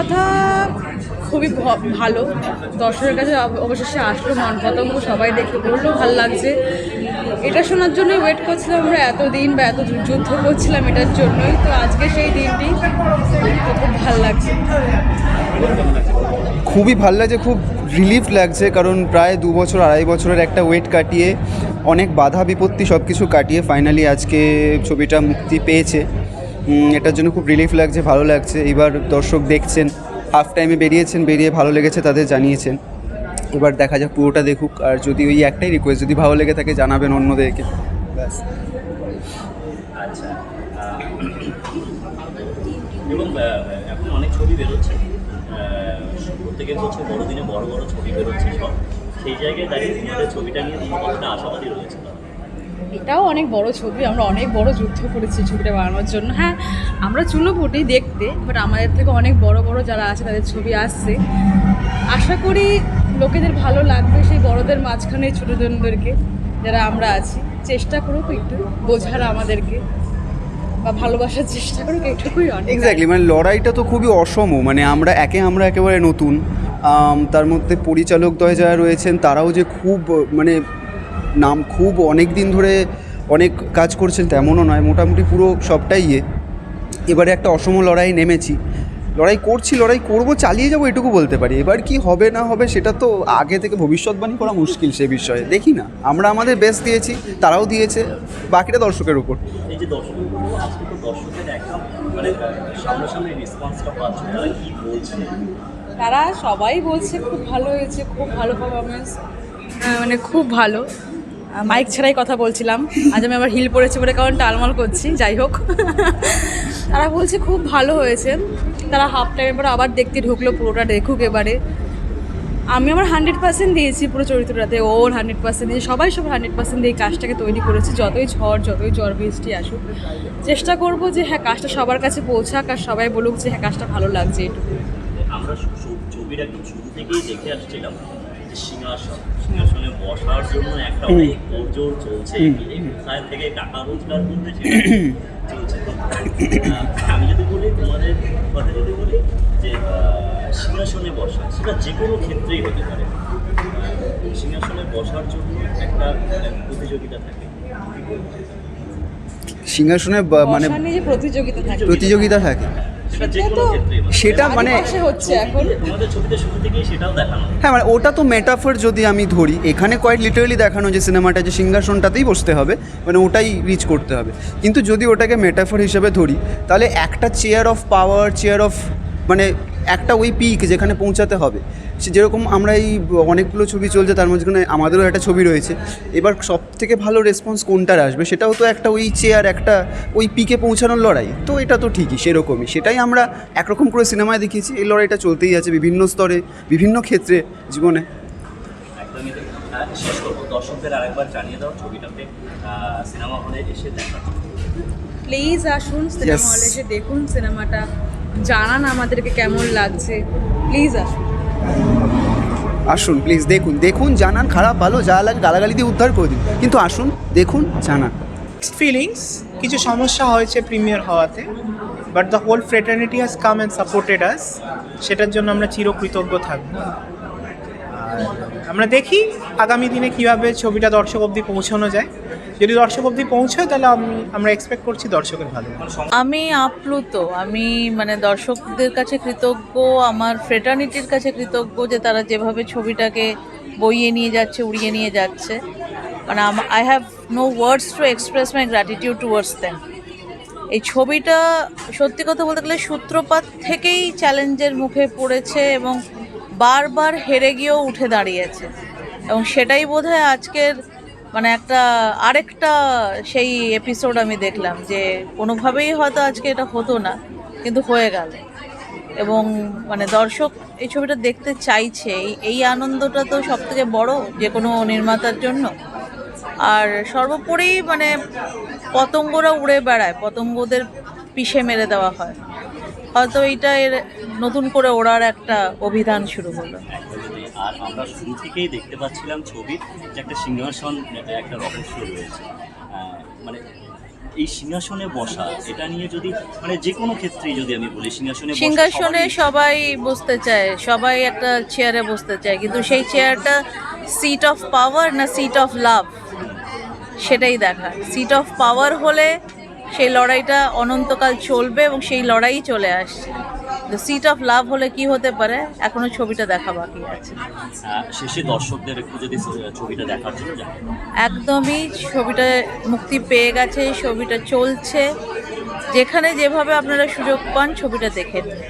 কথা খুবই ভালো। দর্শকের কাছে অবশেষে আসলো মন পতঙ্গ, সবাই দেখে বলল, ভালো লাগছে। এটা শোনার জন্যই ওয়েট করছিলাম আমরা, এতদিন বা এত যুদ্ধ করছিলাম এটার জন্যই। তো আজকে সেই দিনটি খুব ভালো লাগছে। খুবই ভালো লাগছে, খুব রিলিফ লাগছে, কারণ প্রায় দু বছর, আড়াই বছরের একটা ওয়েট কাটিয়ে অনেক বাধা বিপত্তি সব কিছু কাটিয়ে ফাইনালি আজকে ছবিটা মুক্তি পেয়েছে। এটার জন্য খুব রিলিফ লাগছে, ভালো লাগছে। এবার দর্শক দেখছেন হাফ টাইমে বেরিয়েছেন, বেরিয়ে ভালো লেগেছে, তাদের জানিয়েছেন। এবার দেখা যাক, পুরোটা দেখুক। আর যদি ওই একটাই রিকোয়েস্ট যদি ভালো লেগে থাকে, জানাবেন অন্যদেরকে। সেই জায়গায় দাঁড়িয়ে ছবিটা নিয়ে কতটা আশাবাদী রয়েছে? এটাও অনেক বড় ছবি, আমরা অনেক বড় যুদ্ধ করেছি ছবিটা বানানোর জন্য। হ্যাঁ আমরা চুনোপুটি দেখতে বাট আমাদের থেকে অনেক বড় বড় যারা আছে তাদের ছবি আসছে। আশা করি লোকেদের ভালো লাগবে সেই বড়দের মাঝখানে ছোটোজনদেরকে, যারা আমরা আছি। চেষ্টা করুক একটু বোঝার আমাদেরকে, বা ভালোবাসার চেষ্টা করুক, এটুকুই অনেক। এক্স্যাক্টলি মানে লড়াইটা তো খুবই অসম মানে আমরা একে আমরা একেবারে নতুন। তার মধ্যে পরিচালকদ্বয় যারা রয়েছেন, তারাও যে খুব মানে নাম খুব অনেক দিন ধরে অনেক কাজ করছেন তেমনও নয় মোটামুটি পুরো সবটাই ইয়ে। এবারে একটা অসম লড়াই নেমেছি। লড়াই করছি লড়াই করব চালিয়ে যাব এটুকু বলতে পারি। এবার কি হবে না হবে সেটা তো আগে থেকে ভবিষ্যৎবাণী করা মুশকিল সে বিষয়ে। দেখি না আমরা আমাদের বেস্ট দিয়েছি তারাও দিয়েছে বাকিটা দর্শকের উপর। এই যে দর্শকগুলো আজকে তো দর্শকের একদম মানে আহ, সামনাসামনি রেসপন্সটা পাচ্ছ তারা কি বলছে? তারা সবাই বলছে খুব ভালো হয়েছে খুব ভালো পারফরমেন্স মানে খুব ভালো। মাইক ছাড়াই কথা বলছিলাম। আজ আমি আবার হিল পড়েছি বলে কারণ টালমাল করছি, যাই হোক। তারা বলছে খুব ভালো হয়েছে। তারা হাফ টাইমের পর আবার দেখতে ঢুকলো পুরোটা দেখুক এবারে। আমি আমার হান্ড্রেড পার্সেন্ট দিয়েছি পুরো চরিত্রটাতে ওর হান্ড্রেড পার্সেন্ট দিয়েছি। সবাই সব হান্ড্রেড পার্সেন্ট দিয়ে কাজটাকে তৈরি করেছি, যতই ঝড় যতই ঝড় বৃষ্টি আসুক। চেষ্টা করব যে হ্যাঁ কাজটা সবার কাছে পৌঁছাক আর সবাই বলুক যে হ্যাঁ কাজটা ভালো লাগছে এটুকু। আমরা থেকেই দেখে আসছিলাম? যে সিংহাসন। সিংহাসনে বসার জন্য একটা অনেক তোড়জোড় চলছে। কোথায় থেকে টাকা রোজগার করতে সেটা চলছে আমি যদি বলি তোমাদের কথা যদি বলি যে সিংহাসনে বসা সেটা যে কোনো ক্ষেত্রেই হতে পারে। সিংহাসনে বসার জন্য একটা মানে, প্রতিযোগিতা থাকে। সিংহাসনে মানে প্রতিযোগিতা থাকে। প্রতিযোগিতা থাকে। সেটা হয়। সেটা মানে হচ্ছে এখন হয়। হ্যাঁ মানে ওটা তো মেটাফার যদি আমি ধরি এখানে কোয়াইট লিটারালি দেখানো যে সিনেমাটা যে সিংহাসনটাতেই বসতে হবে মানে ওটাই রিচ করতে হবে কিন্তু যদি ওটাকে মেটাফার হিসেবে ধরি তাহলে একটা chair of power chair of মানে একটা ওই পিক যেখানে পৌঁছাতে হবে। সে যেরকম আমরা এই অনেকগুলো ছবি চলছে তার মাঝখানে আমাদেরও একটা ছবি রয়েছে। এবার সব থেকে ভালো রেসপন্স কোনটার আসবে সেটাও তো একটা ওই চেয়ার একটা ওই পিকে পৌঁছানোর লড়াই। তো এটা তো ঠিকই সেরকমই। সেটাই আমরা একরকম করে সিনেমায় দেখিয়েছি। এই লড়াইটা চলতেই আছে বিভিন্ন স্তরে বিভিন্ন ক্ষেত্রে জীবনে। একদমই তাই। আহ, শেষ করব। দর্শকদের আরেকবার জানিয়ে দাও ছবিটাতে সিনেমা হলে এসে দেখা প্লিজ আসুন সিনেমা হলে এসে দেখুন সিনেমাটা জানান আমাদেরকে কেমন লাগছে। প্লিজ আসুন। আসুন প্লিজ দেখুন দেখুন জানান খারাপ ভালো যা লাগে গালাগালি দিয়ে উদ্ধার করে দিন। কিন্তু আসুন দেখুন জানান। মিক্সড ফিলিংস কিছু সমস্যা হয়েছে প্রিমিয়ার হওয়াতে but the whole fraternity has come and supported us সেটার জন্য আমরা চিরকৃতজ্ঞ থাকব। আমরা দেখি আগামী দিনে কীভাবে ছবিটা দর্শক অবধি পৌঁছানো যায়। যদি দর্শক অবধি পৌঁছয়, তাহলে আমি- আমরা এক্সপেক্ট করছি দর্শকের ভালো। আমি আপ্লুত। আমি মানে দর্শকদের কাছে কৃতজ্ঞ, আমার ফ্রেটার্নিটির কাছে কৃতজ্ঞ যে তারা যেভাবে ছবিটাকে বইয়ে নিয়ে যাচ্ছে, উড়িয়ে নিয়ে যাচ্ছে। মানে I have no words to express my gratitude towards them এই ছবিটা সত্যি কথা বলতে গেলে সূত্রপাত থেকেই চ্যালেঞ্জের মুখে পড়েছে এবং বারবার হেরে গিয়েও উঠে দাঁড়িয়েছে। এবং সেটাই বোধহয় আজকের মানে একটা আরেকটা সেই এপিসোড আমি দেখলাম যে কোনোভাবেই হয়তো আজকে এটা হতো না, কিন্তু হয়ে গেল। এবং মানে দর্শক এই ছবিটা দেখতে চাইছে, এই আনন্দটা তো সব থেকে বড় যে কোনো নির্মাতার জন্য। আর সর্বোপরি মানে পতঙ্গরা উড়ে বেড়ায়, পতঙ্গদের পিষে মেরে দেওয়া হয়। হয়তো এইটা এর নতুন করে ওড়ার একটা অভিধান শুরু হলো। আর আমরা শুরু থেকেই দেখতে পাচ্ছিলাম ছবির যে একটা সিংহাসন একটা রহস্য রয়েছে। মানে এই সিংহাসনে বসা এটা নিয়ে যদি মানে যে কোনো ক্ষেত্রেই যদি আমি বলি সিংহাসনে সিংহাসনে সবাই বসতে চায় সবাই একটা চেয়ারে বসতে চায় কিন্তু সেই চেয়ারটা সিট অফ পাওয়ার না সিট অফ লাভ সেটাই দেখা। সিট অফ পাওয়ার হলে সেই লড়াইটা অনন্তকাল চলবে এবং সেই লড়াই চলে আসছে। সিট অফ লাভ হলে কি হতে পারে? এখনও ছবিটা দেখা বাকি আছে। শেষে দর্শকদের একটু যদি ছবিটা দেখার জন্য একদমই ছবিটা মুক্তি পেয়ে গেছে ছবিটা চলছে। যেখানে যেভাবে আপনারা সুযোগ পান ছবিটা দেখে নিন।